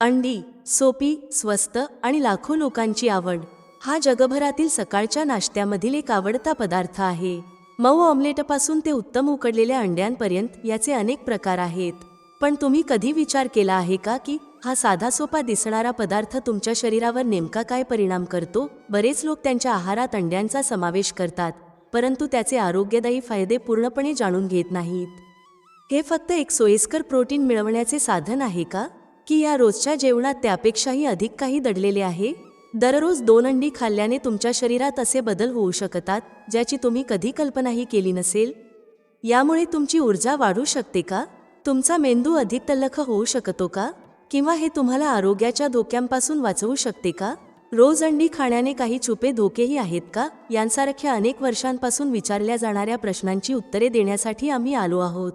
अंडी सोपी स्वस्त आणि लाखो लोकांची आवड. हा जगभरातील सकाळच्या नाश्त्यामधील एक आवडता पदार्थ आहे. मऊ ऑमलेटपासून ते उत्तम उकडलेल्या अंड्यांपर्यंत याचे अनेक प्रकार आहेत. पण तुम्ही कधी विचार केला आहे का की हा साधा सोपा दिसणारा पदार्थ तुमच्या शरीरावर नेमका काय परिणाम करतो? बरेच लोक त्यांच्या आहारात अंड्यांचा समावेश करतात परंतु त्याचे आरोग्यदायी फायदे पूर्णपणे जाणून घेत नाहीत. हे फक्त एक सोयीस्कर प्रोटीन मिळवण्याचे साधन आहे का? की या रोजच्या जेवणात त्यापेक्षाही अधिक काही दडलेले आहे? दररोज दोन अंडी खाल्ल्याने तुमच्या शरीरात असे बदल होऊ शकतात ज्याची तुम्ही कधी कल्पनाही केली नसेल? यामुळे तुमची ऊर्जा वाढू शकते का? तुमचा मेंदू अधिक तल्लख होऊ शकतो का? किंवा हे तुम्हाला आरोग्याच्या धोक्यांपासून वाचवू शकते का? रोज अंडी खाण्याने काही छुपे धोकेही आहेत का? यांसारख्या अनेक वर्षांपासून विचारल्या जाणाऱ्या प्रश्नांची उत्तरे देण्यासाठी आम्ही आलो आहोत.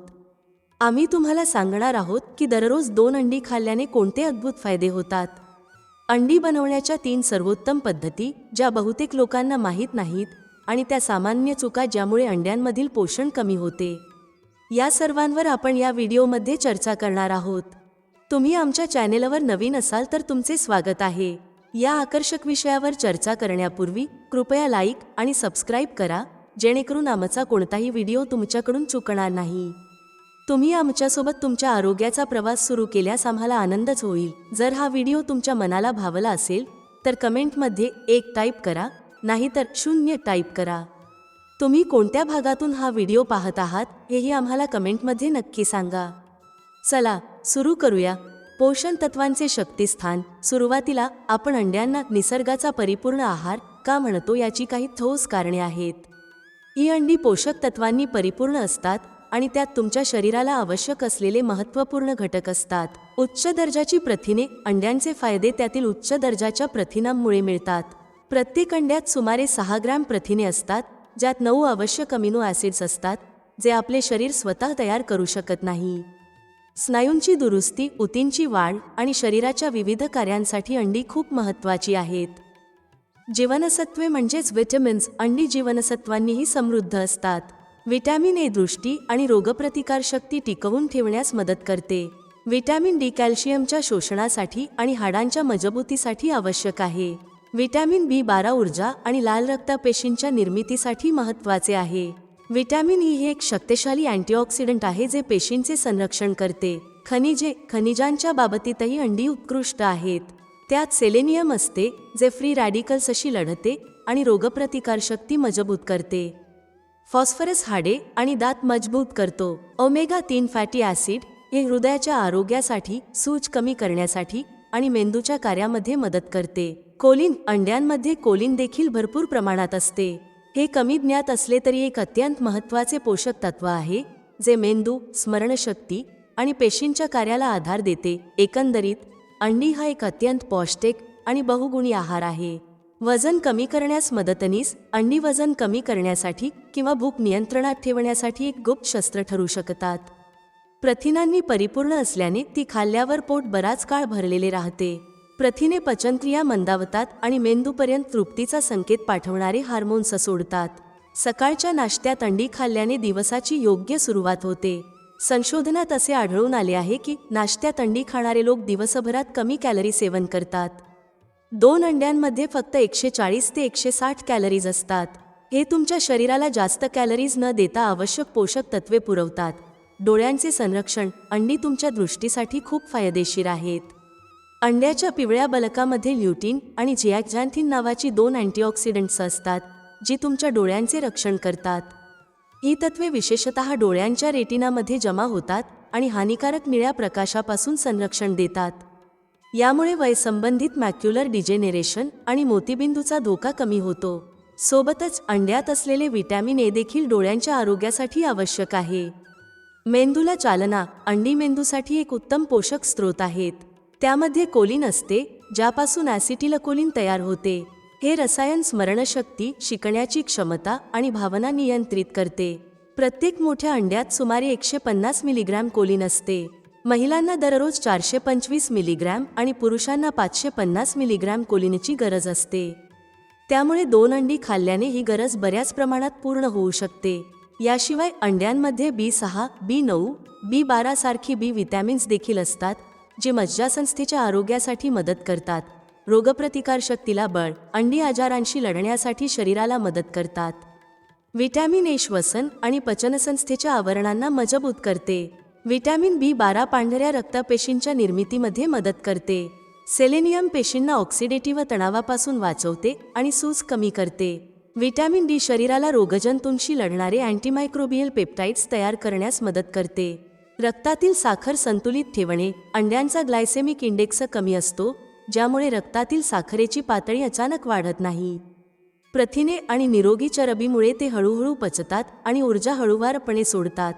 आम्ही तुम्हाला सांगणार आहोत की दररोज दोन अंडी खाल्ल्याने कोणते अद्भुत फायदे होतात. अंडी बनवण्याच्या तीन सर्वोत्तम पद्धती ज्या बहुतेक लोकांना माहीत नाहीत आणि त्या सामान्य चुका ज्यामुळे अंड्यांमधील पोषण कमी होते. या सर्वांवर आपण या व्हिडिओमध्ये चर्चा करणार आहोत. तुम्ही आमच्या चॅनेलवर नवीन असाल तर तुमचे स्वागत आहे. या आकर्षक विषयावर चर्चा करण्यापूर्वी कृपया लाईक आणि सबस्क्राईब करा जेणेकरून आमचा कोणताही व्हिडिओ तुमच्याकडून चुकणार नाही. तुम्ही आमच्यासोबत तुमच्या आरोग्याचा प्रवास सुरू केल्यास आम्हाला आनंदच होईल. जर हा व्हिडिओ तुमच्या मनाला भावला असेल तर कमेंटमध्ये एक टाईप करा नाहीतर शून्य टाईप करा. तुम्ही कोणत्या भागातून हा व्हिडिओ पाहत आहात हेही आम्हाला कमेंटमध्ये नक्की सांगा. चला सुरू करूया. पोषण तत्वांचे शक्तिस्थान. सुरुवातीला आपण अंड्यांना निसर्गाचा परिपूर्ण आहार का म्हणतो याची काही ठोस कारणे आहेत. ही अंडी पोषक तत्वांनी परिपूर्ण असतात आणि त्यात तुमच्या शरीराला आवश्यक असलेले महत्त्वपूर्ण घटक असतात. उच्च दर्जाची प्रथिने अंड्यांचे फायदे त्यातील उच्च दर्जाच्या प्रथिनांमुळे मिळतात. प्रत्येक अंड्यात सुमारे सहा ग्रॅम प्रथिने असतात ज्यात नऊ आवश्यक अमिनो ॲसिड्स असतात जे आपले शरीर स्वतः तयार करू शकत नाही. स्नायूंची दुरुस्ती ऊतींची वाढ आणि शरीराच्या विविध कार्यांसाठी अंडी खूप महत्त्वाची आहेत. जीवनसत्वे म्हणजेच विटॅमिन्स अंडी जीवनसत्वांनीही समृद्ध असतात. व्हिटॅमिन ए दृष्टी आणि रोगप्रतिकारशक्ती टिकवून ठेवण्यास मदत करते. व्हिटॅमिन डी कॅल्शियमच्या शोषणासाठी आणि हाडांच्या मजबूतीसाठी आवश्यक आहे. व्हिटॅमिन बी बारा ऊर्जा आणि लाल रक्तपेशींच्या निर्मितीसाठी महत्त्वाचे आहे. व्हिटॅमिन ई हे एक शक्तिशाली अँटीऑक्सिडंट आहे जे पेशींचे संरक्षण करते. खनिजे खनिजांच्या बाबतीतही अंडी उत्कृष्ट आहेत. त्यात सेलेनियम असते जे फ्री रॅडिकल्सशी लढते आणि रोगप्रतिकारशक्ती मजबूत करते. फॉस्फरस हाडे आणि दात मजबूत करतो. ओमेगा तीन फॅटी ॲसिड हे हृदयाच्या आरोग्यासाठी सूज कमी करण्यासाठी आणि मेंदूच्या कार्यामध्ये मदत करते. कोलिन अंड्यांमध्ये कोलिन देखील भरपूर प्रमाणात असते. हे कमी ज्ञात असले तरी एक अत्यंत महत्त्वाचे पोषक तत्व आहे जे मेंदू स्मरणशक्ती आणि पेशींच्या कार्याला आधार देते. एकंदरीत अंडी हा एक अत्यंत पौष्टिक आणि बहुगुणी आहार आहे. वजन कमी करण्यास मदतनीस अंडी वजन कमी करण्यासाठी किंवा भूक नियंत्रणात ठेवण्यासाठी एक गुप्त शस्त्र ठरू शकतात. प्रथिनांनी परिपूर्ण असल्याने ती खाल्ल्यावर पोट बराच काळ भरलेले राहते. प्रथिने पचनक्रिया मंदावतात आणि मेंदूपर्यंत तृप्तीचा संकेत पाठवणारे हार्मोन्स सोडतात. सकाळच्या नाश्त्यात अंडी खाल्ल्याने दिवसाची योग्य सुरुवात होते. संशोधनात असे आढळून आले आहे की नाश्त्यात अंडी खाणारे लोक दिवसभरात कमी कॅलरी सेवन करतात. दोन अंड्यांमध्ये फक्त एकशे चाळीस ते एकशे साठ कॅलरीज असतात. हे तुमच्या शरीराला जास्त कॅलरीज न देता आवश्यक पोषक तत्वे पुरवतात. डोळ्यांचे संरक्षण अंडी तुमच्या दृष्टीसाठी खूप फायदेशीर आहेत. अंड्याच्या पिवळ्या बलकामध्ये ल्युटीन आणि जियाक्झॅन्थिन नावाची दोन अँटीऑक्सिडंट्स असतात जी तुमच्या डोळ्यांचे रक्षण करतात. ही तत्वे विशेषतः डोळ्यांच्या रेटिनामध्ये जमा होतात आणि हानिकारक निळ्या प्रकाशापासून संरक्षण देतात. यामुळे वयसंबंधित मॅक्युलर डिजेनेरेशन आणि मोतीबिंदूचा धोका कमी होतो. सोबतच अंड्यात असलेले विटॅमिन ए देखील डोळ्यांच्या आरोग्यासाठी आवश्यक आहे. मेंदूला चालना अंडी मेंदूसाठी एक उत्तम पोषक स्रोत आहेत. त्यामध्ये कोलिन असते ज्यापासून ॲसिटिलकोलिन तयार होते. हे रसायन स्मरणशक्ती शिकण्याची क्षमता आणि भावना नियंत्रित करते. प्रत्येक मोठ्या अंड्यात सुमारे एकशे पन्नास मिलीग्रॅम कोलिन असते. महिलांना दररोज चारशे पंचवीस मिलीग्रॅम आणि पुरुषांना पाचशे पन्नास मिलीग्रॅम कोलिनची गरज असते. त्यामुळे दोन अंडी खाल्ल्याने ही गरज बऱ्याच प्रमाणात पूर्ण होऊ शकते. याशिवाय अंड्यांमध्ये बी सहा बी नऊ बी बारा सारखी बी विटॅमिन्स देखील असतात जे मज्जासंस्थेच्या आरोग्यासाठी मदत करतात. रोगप्रतिकारशक्तीला बळ अंडी आजारांशी लढण्यासाठी शरीराला मदत करतात. व्हिटॅमिन ए श्वसन आणि पचनसंस्थेच्या आवरणांना मजबूत करते. व्हिटॅमिन बी बारा पांढऱ्या रक्तपेशींच्या निर्मितीमध्ये मदत करते. सेलेनियम पेशींना ऑक्सिडेटिव्ह तणावापासून वाचवते आणि सूज कमी करते. व्हिटॅमिन डी शरीराला रोगजंतूंशी लढणारे अँटीमायक्रोबियल पेप्टाइड्स तयार करण्यास मदत करते. रक्तातील साखर संतुलित ठेवणे अंड्यांचा ग्लायसेमिक इंडेक्स कमी असतो ज्यामुळे रक्तातील साखरेची पातळी अचानक वाढत नाही. प्रथिने आणि निरोगी चरबीमुळे ते हळूहळू पचतात आणि ऊर्जा हळूवारपणे सोडतात.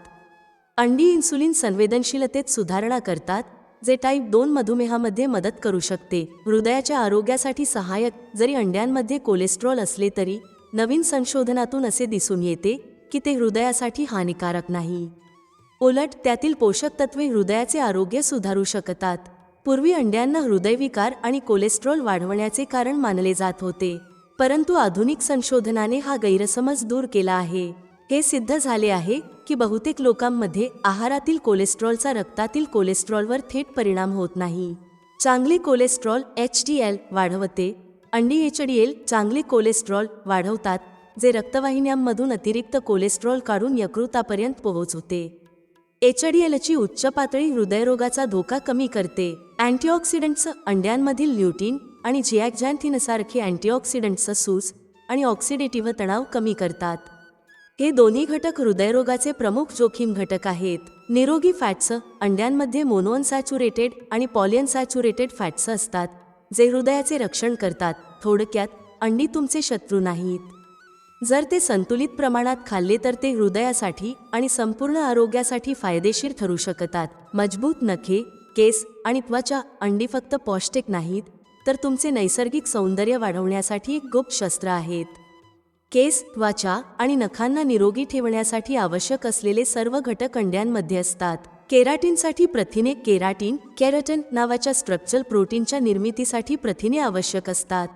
अंडी इन्सुलिन संवेदनशीलतेत सुधारणा करतात जे टाईप दोन मधुमेहामध्ये मदत करू शकते. हृदयाच्या आरोग्यासाठी सहाय्यक जरी अंड्यांमध्ये कोलेस्ट्रॉल असले तरी नवीन संशोधनातून असे दिसून येते की ते हृदयासाठी हानिकारक नाही. उलट त्यातील पोषक तत्वे हृदयाचे आरोग्य सुधारू शकतात. पूर्वी अंड्यांना हृदयविकार आणि कोलेस्ट्रॉल वाढवण्याचे कारण मानले जात होते परंतु आधुनिक संशोधनाने हा गैरसमज दूर केला आहे. हे सिद्ध झाले आहे की बहुतेक लोकांमध्ये आहारातील कोलेस्ट्रॉलचा रक्तातील कोलेस्ट्रॉलवर थेट परिणाम होत नाही. चांगले कोलेस्ट्रॉल एच डी एल वाढवते. अंडी एच डी एल चांगले कोलेस्ट्रॉल वाढवतात जे रक्तवाहिन्यांमधून अतिरिक्त कोलेस्ट्रॉल काढून यकृतापर्यंत पोहोचवते. एच डी एलची उच्च पातळी हृदयरोगाचा धोका कमी करते. अँटीऑक्सिडंट्स अंड्यांमधील ल्युटीन आणि जिॲक्झॅन्थिनसारखे अँटीऑक्सिडंट्स सूज आणि ऑक्सिडेटिव्ह तणाव कमी करतात. हे दोन्ही घटक हृदयरोगाचे प्रमुख जोखीम घटक आहेत. निरोगी फॅट्स अंड्यांमध्ये मोनोअनसॅच्युरेटेड आणि पॉलिअनसॅच्युरेटेड फॅट्स असतात जे हृदयाचे रक्षण करतात. थोडक्यात अंडी तुमचे शत्रू नाहीत. जर ते संतुलित प्रमाणात खाल्ले तर ते हृदयासाठी आणि संपूर्ण आरोग्यासाठी फायदेशीर ठरू शकतात. मजबूत नखे केस आणि त्वचा अंडी फक्त पौष्टिक नाहीत तर तुमचे नैसर्गिक सौंदर्य वाढवण्यासाठी एक गुप्त शस्त्र आहेत. केस त्वचा आणि नखांना निरोगी ठेवण्यासाठी आवश्यक असलेले सर्व घटक अंड्यांमध्ये असतात. केराटीनसाठी प्रथिने केराटीन कॅरटन नावाच्या स्ट्रक्चरल प्रोटीनच्या निर्मितीसाठी प्रथिने आवश्यक असतात.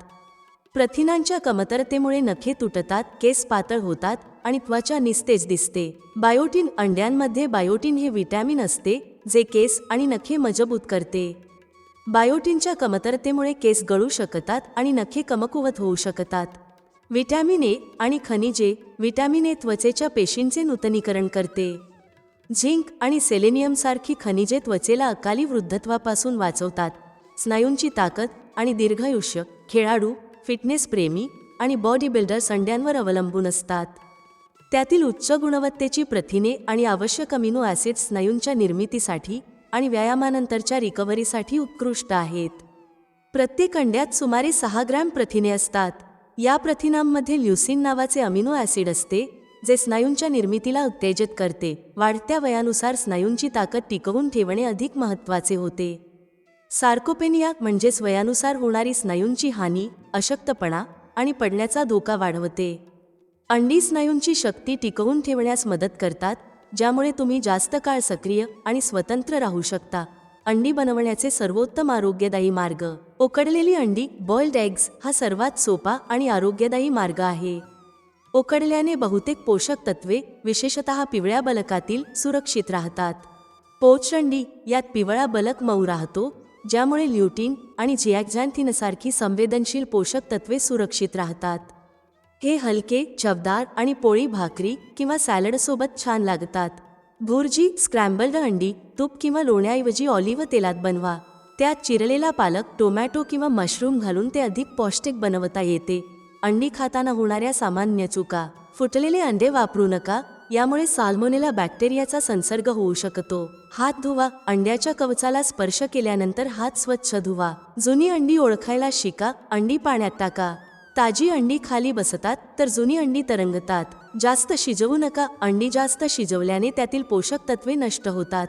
प्रथिनांच्या कमतरतेमुळे नखे तुटतात केस पातळ होतात आणि त्वचा निस्तेज दिसते. बायोटीन अंड्यांमध्ये बायोटीन हे विटॅमिन असते जे केस आणि नखे मजबूत करते. बायोटीनच्या कमतरतेमुळे केस गळू शकतात आणि नखे कमकुवत होऊ शकतात. व्हिटॅमिन ए आणि खनिजे व्हिटॅमिन ए त्वचेच्या पेशींचे नूतनीकरण करते. झिंक आणि सेलेनियमसारखी खनिजे त्वचेला अकाली वृद्धत्वापासून वाचवतात. स्नायूंची ताकद आणि दीर्घायुष्य खेळाडू फिटनेस प्रेमी आणि बॉडी बिल्डर संड्यांवर अवलंबून असतात. त्यातील उच्च गुणवत्तेची प्रथिने आणि आवश्यक अमिनो ॲसिड स्नायूंच्या निर्मितीसाठी आणि व्यायामानंतरच्या रिकव्हरीसाठी उत्कृष्ट आहेत. प्रत्येक अंड्यात सुमारे सहा ग्रॅम प्रथिने असतात. या प्रथिनांमध्ये ल्युसिन नावाचे अमिनो ॲसिड असते जे स्नायूंच्या निर्मितीला उत्तेजित करते. वाढत्या वयानुसार स्नायूंची ताकद टिकवून ठेवणे अधिक महत्त्वाचे होते. सार्कोपेनिया म्हणजेच वयानुसार होणारी स्नायूंची हानी अशक्तपणा आणि पडण्याचा धोका वाढवते. अंडी स्नायूंची शक्ती टिकवून ठेवण्यास मदत करतात ज्यामुळे तुम्ही जास्त काळ सक्रिय आणि स्वतंत्र राहू शकता. अंडी बनवण्याचे सर्वोत्तम आरोग्यदायी मार्ग. उकडलेली अंडी बॉइल्ड एग्ज हा सर्वात सोपा आणि आरोग्यदायी मार्ग आहे. उकडल्याने बहुतेक पोषक तत्वे विशेषतः पिवळ्या बलकातील सुरक्षित राहतात. पोच अंडी यात पिवळा बलक मऊ राहतो ज्यामुळे ल्युटीन आणि जिॲक्झॅन्थिनसारखी संवेदनशील पोषक तत्वे सुरक्षित राहतात. हे हलके चवदार आणि पोळी भाकरी किंवा सॅलडसोबत छान लागतात. भुर्जी स्क्रॅम्बल्ड अंडी तूप किंवा लोण्याऐवजी ऑलिव्ह तेलात बनवा. त्यात चिरलेला पालक टोमॅटो किंवा मशरूम घालून ते अधिक पौष्टिक बनवता येते. अंडी खाताना होणाऱ्या सामान्य चुका फुटलेले अंडे वापरू नका यामुळे साल्मोनेला बॅक्टेरियाचा संसर्ग होऊ शकतो. हात धुवा अंड्याच्या कवचाला स्पर्श केल्यानंतर हात स्वच्छ धुवा. जुनी अंडी ओळखायला शिका अंडी पाण्यात टाका. ताजी अंडी खाली बसतात तर जुनी अंडी तरंगतात. जास्त शिजवू नका अंडी जास्त शिजवल्याने त्यातील पोषक तत्वे नष्ट होतात.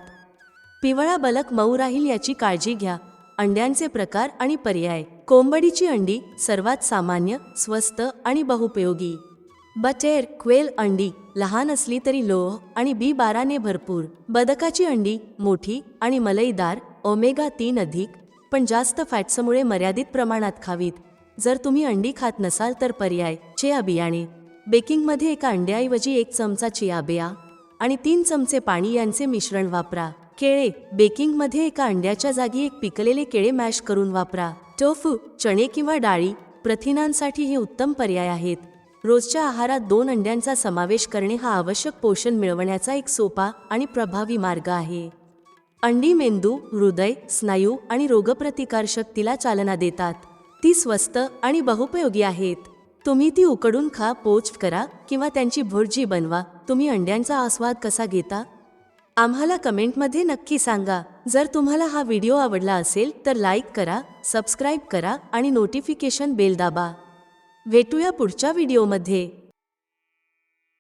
पिवळा बलक मऊ राहील याची काळजी घ्या. अंड्यांचे प्रकार आणि पर्याय. कोंबडीची अंडी सर्वात सामान्य स्वस्त आणि बहुपयोगी. बटेर क्वेल अंडी लहान असली तरी लोह आणि बी बाराने भरपूर. बदकाची अंडी मोठी आणि मलईदार ओमेगा तीन अधिक पण जास्त फॅट्समुळे मर्यादित प्रमाणात खावीत. जर तुम्ही अंडी खात नसाल तर पर्याय चिया बियाणे. बेकिंगमध्ये एका अंड्याऐवजी एक चमचा चिया बिया आणि तीन चमचे पाणी यांचे मिश्रण वापरा. केळे. बेकिंगमध्ये एका अंड्याच्या जागी एक पिकलेले केळे मॅश करून वापरा. टोफू चणे किंवा डाळी प्रथिनांसाठी हे उत्तम पर्याय आहेत. रोजच्या आहारात दोन अंड्यांचा समावेश करणे हा आवश्यक पोषण मिळवण्याचा एक सोपा आणि प्रभावी मार्ग आहे. अंडी मेंदू हृदय स्नायू आणि रोगप्रतिकारशक्तीला चालना देतात. ती स्वस्त आणि बहुपयोगी आहेत. तुम्ही ती उकडून खा पोच करा किंवा त्यांची भुर्जी बनवा. तुम्ही अंड्यांचा आस्वाद कसा घेता? आम्हाला कमेंटमध्ये नक्की सांगा. जर तुम्हाला हा व्हिडिओ आवडला असेल तर लाईक करा सबस्क्राईब करा आणि नोटिफिकेशन बेल दाबा. भेटूया पुढच्या व्हिडिओमध्ये.